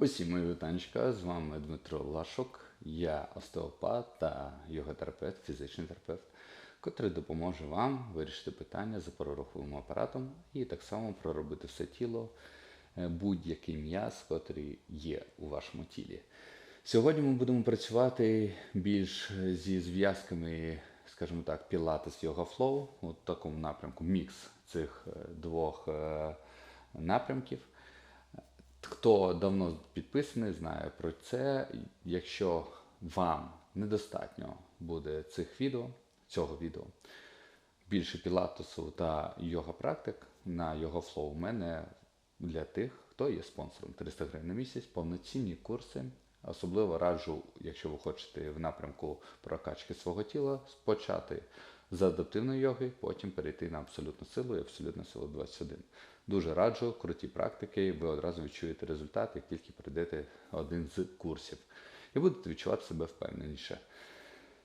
Усім мої вітанечка, з вами Дмитро Лашок, я остеопат та йоготерапевт, фізичний терапевт, котрий допоможе вам вирішити питання з опороруховим апаратом і так само проробити все тіло, е, будь-який м'яз, котрий є у вашому тілі. Сьогодні ми будемо працювати більш зі зв'язками, скажімо так, Pilates Yoga Flow, у такому напрямку, мікс цих е, двох е, напрямків. Хто давно підписаний, знає про це. Якщо вам недостатньо буде цих відео, цього відео, більше пілатусу та йога практик на йога флоу у мене для тих, хто є спонсором 300 гривень на місяць, повноцінні курси. Особливо раджу, якщо ви хочете в напрямку прокачки свого тіла, почати з адаптивної йоги, потім перейти на абсолютну силу і абсолютну силу 21. Дуже раджу, круті практики, ви одразу відчуєте результат, як тільки пройдете один з курсів. І будете відчувати себе впевненіше.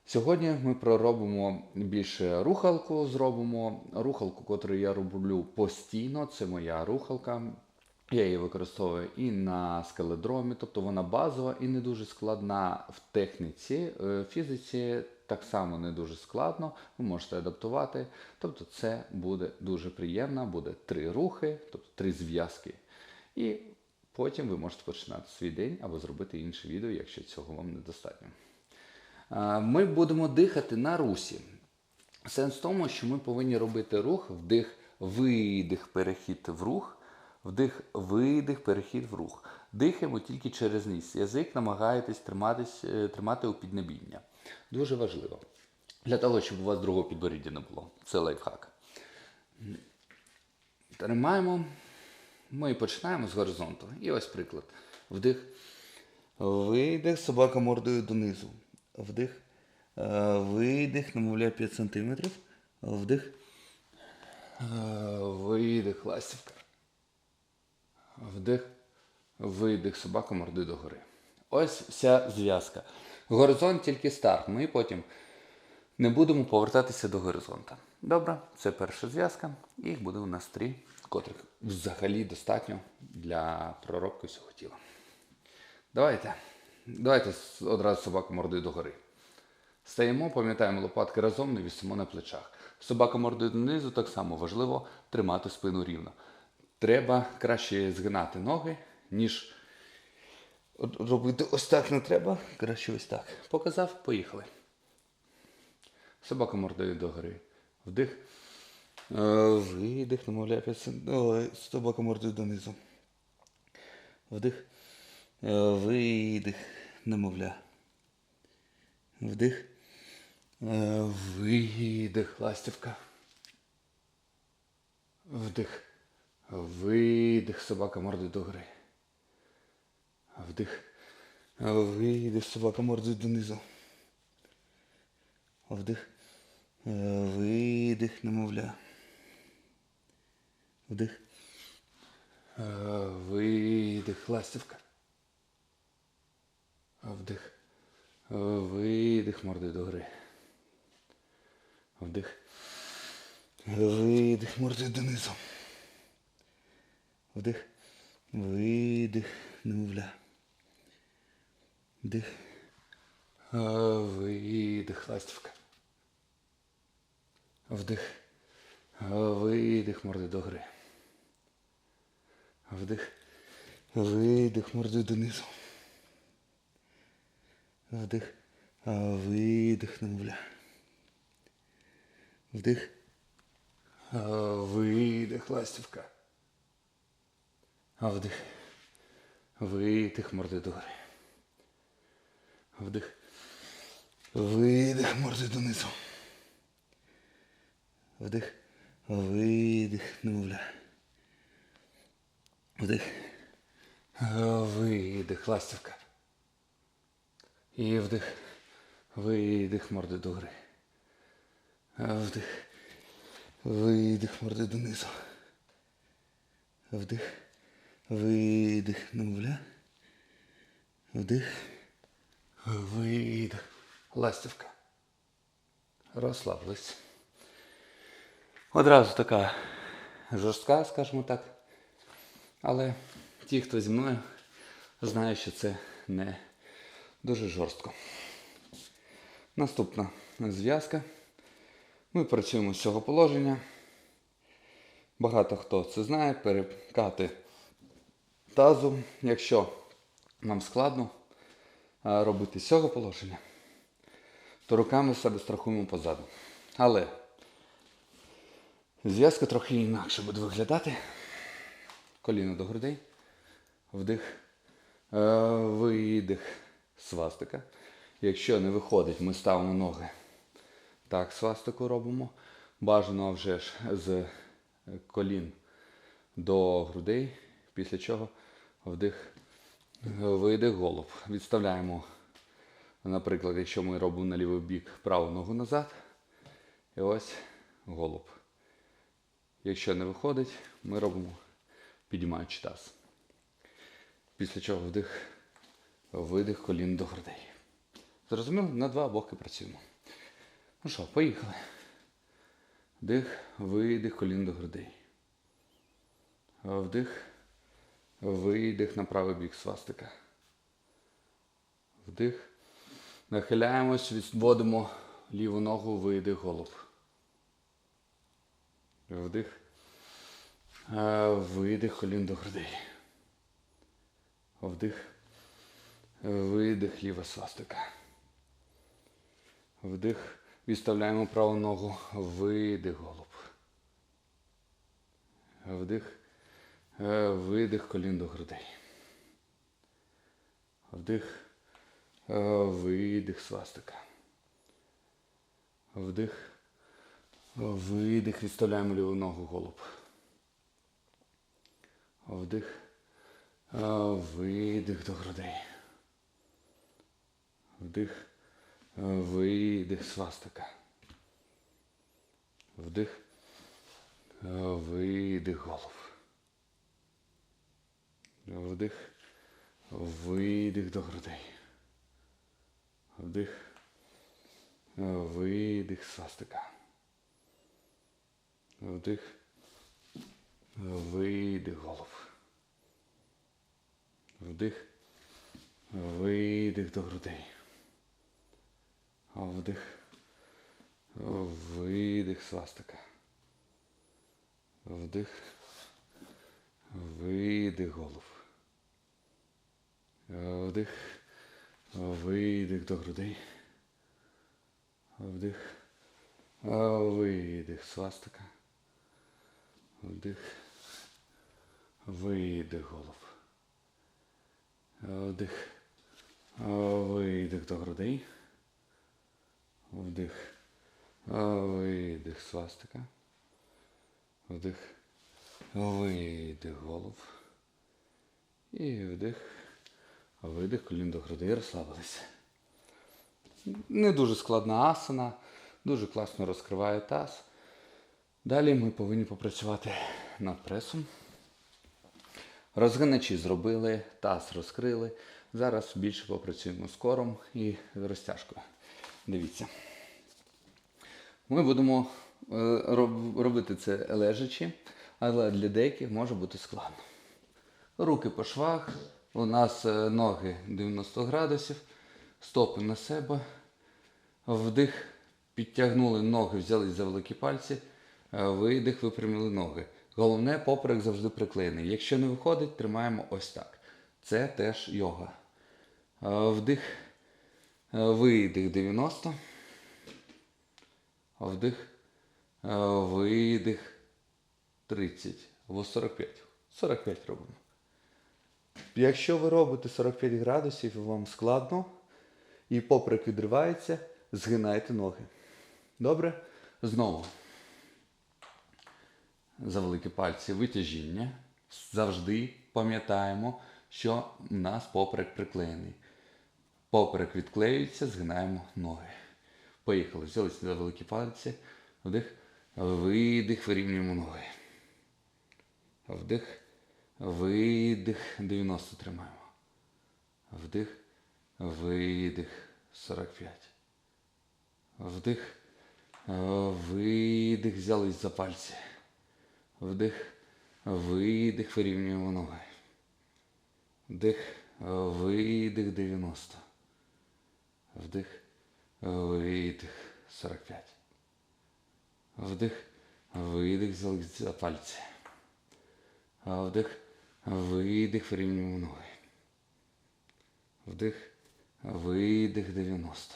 Сьогодні ми проробимо більше рухалку, зробимо рухалку, яку я роблю постійно. Це моя рухалка. Я її використовую і на скеледромі, тобто вона базова і не дуже складна в техніці. В фізиці так само не дуже складно, ви можете адаптувати. Тобто це буде дуже приємно, буде три рухи, тобто три зв'язки. І потім ви можете починати свій день або зробити інше відео, якщо цього вам недостатньо. Ми будемо дихати на русі. Сенс в тому, що ми повинні робити рух, вдих, видих, перехід в рух, вдих, видих, перехід в рух. Дихаємо тільки через ніс. Язик намагаєтесь е, тримати у піднебіння. Дуже важливо. Для того, щоб у вас другого підборіддя не було. Це лайфхак. Тримаємо. Ми починаємо з горизонту. І ось приклад. Вдих. Видих, собака мордою донизу. Вдих. Е, Видих, намовляє 5 см. Вдих. Е, Видих, ластівка. Вдих. Видих, собака мордою догори. Ось вся зв'язка. Горизонт тільки старт. Ми потім не будемо повертатися до горизонта. Добре, це перша зв'язка. Їх буде у нас три, котрих взагалі достатньо для проробки всього тіла. Давайте. Давайте одразу собаку мордою догори. Стаємо, пам'ятаємо лопатки разом, не вісимо на плечах. Собака мордою донизу так само важливо тримати спину рівно. Треба краще згинати ноги, ніж робити ось так не треба. Краще ось так. Показав, поїхали. Собака мордою догори. Вдих. Е, Видих, намовляє 5 см. Собака мордою донизу. Вдих. Е, Видих, немовля. Вдих. Е, Видих, ластівка. Вдих. Видих, собака мордою догори. Вдих. Видих, собака мордою донизу. Вдих. Видих, немовля. Вдих. Видих, ластівка. Вдих. Видих, мордою догори. Вдих. Видих, мордою донизу. Вдих. Видих, немовля. Вдих. Видих, ластівка. Вдих. Видих, мордою догори. Вдих. Видих, мордою донизу. Вдих. Видих, немовля. Вдих. Видих, ластівка. Вдих. Видих, мордою догори. Вдих. Видих, мордою донизу. Вдих. Видих, немовля. Вдих. Видих, ластівка. І вдих. Видих, мордою догори. Вдих. Видих, мордою донизу. Вдих. Видих, немовля. Вдих. Видих. Ластівка. Розслабились. Одразу така жорстка, скажімо так. Але ті, хто зі мною знає, що це не дуже жорстко. Наступна зв'язка. Ми працюємо з цього положення. Багато хто це знає, перекати тазу. Якщо нам складно робити з цього положення, то руками себе страхуємо позаду. Але зв'язка трохи інакше буде виглядати. Коліно до грудей. Вдих, е, видих, свастика. Якщо не виходить, ми ставимо ноги. Так, свастику робимо. Бажано вже ж з е, колін до грудей, після чого вдих, видих, голуб. Відставляємо, наприклад, якщо ми робимо на лівий бік праву ногу назад. І ось голуб. Якщо не виходить, ми робимо підіймаючи таз. Після чого вдих, видих колін до грудей. Зрозуміло? На два боки працюємо. Ну що, поїхали. Вдих, видих, колін до грудей. Вдих, видих на правий бік свастика. Вдих. Нахиляємось, відводимо ліву ногу, видих, голуб. Вдих. Е, Видих колін до грудей. Вдих. Видих ліва свастика. Вдих. Відставляємо праву ногу. Видих голуб. Вдих. Е, Видих колін до грудей. Вдих. Е, Видих свастика. Вдих. Видих. Відставляємо ліву ногу голуб. Вдих. Е, Видих до грудей. Вдих. Е, Видих свастика. Вдих. Е, Видих голов. Вдих. Видих до грудей. Вдих. Видих свастика. Вдих. Видих голов. Вдих. Видих до грудей. Вдих. Видих свастика. Вдих. Видих голов. Вдих. Видих до грудей. Вдих. Видих свастика. Вдих. Видих голов. Вдих. Видих до грудей. Вдих. Видих свастика. Вдих. Видих голов. І вдих. Видих колін до грудей. Розслабилися. Не дуже складна асана. Дуже класно розкриває таз. Далі ми повинні попрацювати над пресом. Розгиначі зробили, таз розкрили. Зараз більше попрацюємо з кором і розтяжкою. Дивіться. Ми будемо е, робити це лежачи, але для деяких може бути складно. Руки по швах, у нас е, ноги 90 градусів, стопи на себе. Вдих, підтягнули ноги, взялись за великі пальці, е, видих, випрямили ноги. Головне, поперек завжди приклеєний. Якщо не виходить, тримаємо ось так. Це теж йога. Е, Вдих, видих 90. Вдих, видих 30. Або 45. 45 робимо. Якщо ви робите 45 градусів і вам складно, і поперек відривається, згинайте ноги. Добре? Знову. За великі пальці витяжіння. Завжди пам'ятаємо, що у нас поперек приклеєний. Поперек відклеюється, згинаємо ноги. Поїхали. Взялися за великі пальці. Вдих. Видих, вирівнюємо ноги. Вдих. Видих. 90 тримаємо. Вдих. Видих. 45. Вдих. Видих. Взялись за пальці. Вдих. Видих. Вирівнюємо ноги. Вдих. видих 90. Вдих, видих 45. Вдих, видих за пальці. Вдих, видих, вирівнюємо ноги. Вдих, видих 90.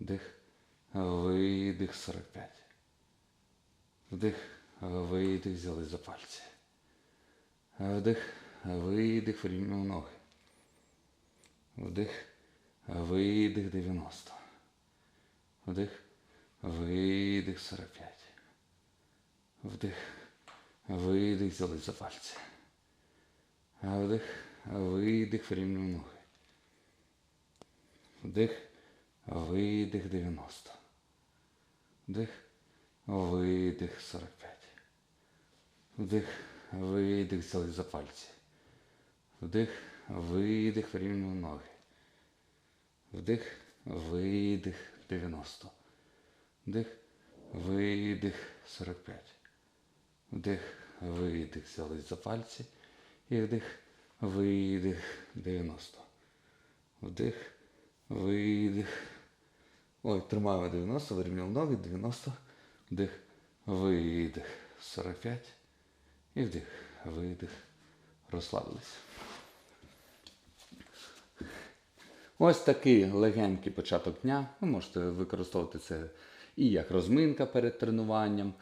Вдих, видих 45. Вдих, видих, взяли за пальці. Вдих, видих, вирівнюємо ноги. Вдих, видих 90. Вдих, видих 45. Вдих, видих, взяли за пальці. Вдих, видих, вирівнюємо ноги. Вдих, видих 90. Вдих, видих 45. Вдих, видих, взяли за пальці. Вдих, видих, вирівнюємо ноги. Вдих, видих 90. Вдих, видих 45. Вдих, видих, взяли за пальці. І вдих, видих 90. Вдих, видих. Ой, тримаємо 90, вирівняв ноги, 90. Вдих, видих 45. І вдих, видих. Розслабились. Ось такий легенький початок дня. Ви можете використовувати це і як розминка перед тренуванням,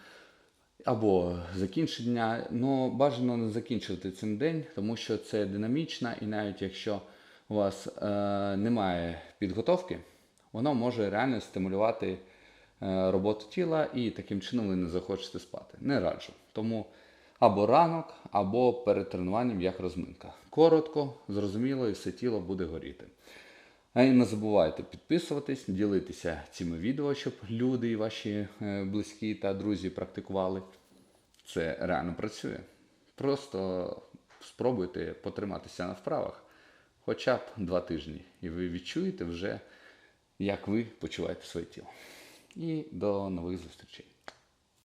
або закінчення. Ну, бажано не закінчувати цим день, тому що це динамічна, і навіть якщо у вас е, немає підготовки, воно може реально стимулювати е, роботу тіла і таким чином ви не захочете спати. Не раджу. Тому або ранок, або перед тренуванням як розминка. Коротко, зрозуміло, і все тіло буде горіти. А і не забувайте підписуватись, ділитися цими відео, щоб люди і ваші е, близькі та друзі практикували. Це реально працює. Просто спробуйте потриматися на вправах хоча б два тижні, і ви відчуєте вже, як ви почуваєте своє тіло. І до нових зустрічей.